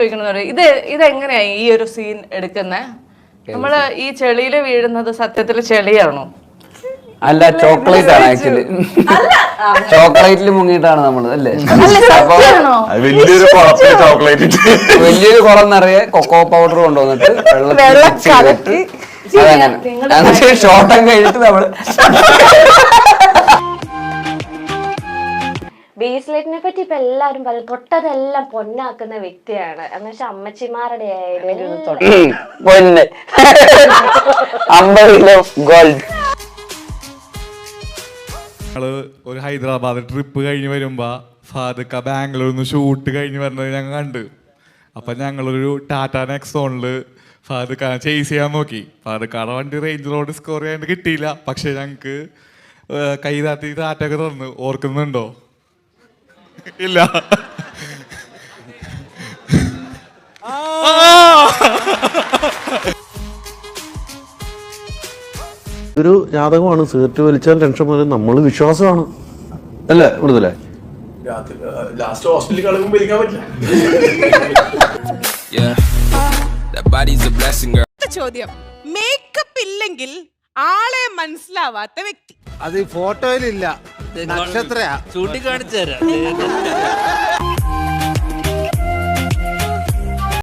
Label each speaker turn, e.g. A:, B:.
A: ചോദിക്കണമെന്ന് പറയും. ഇത് ഇതെങ്ങനെയാ ഈ ഒരു സീൻ എടുക്കുന്നത് നമ്മൾ ഈ ചെളിയിൽ വീഴുന്നത് സത്യത്തിൽ ചെളിയാണോ?
B: അല്ല ചോക്ലേറ്റ് ആണ് ആക്ച്വലി ചോക്ലേറ്റിൽ മുങ്ങിയിട്ടാണ് നമ്മൾ അല്ലേ?
C: വലിയൊരു ചോക്ലേറ്റ്
B: വലിയൊരു കുളം നിറയെ കൊക്കോ പൗഡർ കൊണ്ടുവന്നിട്ട് വെള്ളത്തിൽ ഷോട്ടം കഴിഞ്ഞിട്ട് നമ്മൾ.
D: ബേസ്ലൈറ്റിനെ പറ്റി ഇപ്പൊ എല്ലാരും പറയും തൊട്ടതെല്ലാം പൊന്നാക്കുന്ന വ്യക്തിയാണ്. എന്ന് വെച്ചാൽ അമ്മച്ചിമാരുടെ ആയാലും
B: പൊന്ന്. അമ്പത് കിലോ ഗോൾഡ്
E: ഞങ്ങൾ ഒരു ഹൈദരാബാദ് ട്രിപ്പ് കഴിഞ്ഞ് വരുമ്പോ ഫാദക്ക ബാംഗ്ലൂരിൽ നിന്ന് ഷൂട്ട് കഴിഞ്ഞ് വരുന്നത് ഞങ്ങൾ കണ്ട്. അപ്പൊ ഞങ്ങളൊരു ടാറ്റ നെക്സോണിൽ ഫാദക്ക ചേസ് ചെയ്യാൻ നോക്കി. ഫാദക്കാടെ വണ്ടി റേഞ്ച് റോഡ് സ്കോർ ചെയ്യാൻ കിട്ടിയില്ല. പക്ഷെ ഞങ്ങക്ക് കൈതാത്തി ടാറ്റ ഒക്കെ തന്നു. ഓർക്കുന്നുണ്ടോ? ഇല്ല.
F: ഒരു ജാതകമാണ്. സിഗരറ്റ് വലിച്ചാൽ ടെൻഷൻ പോലെ നമ്മൾ വിശ്വാസമാണ്. അല്ലേ കൂടുതലേ
G: ലാസ്റ്റ് ഹോസ്പിറ്റലിൽ കളകുമ്പോൾ ഇരിക്കാൻ പറ്റില്ല.
H: ചോദ്യം. മേക്കപ്പ് ഇല്ലെങ്കിൽ ആളെ മനസ്സിലാവാത്ത വ്യക്തി.
I: അത് ഫോട്ടോയിലില്ല നക്ഷത്ര.
J: ചൂണ്ടിക്കാണിച്ചു തരാം.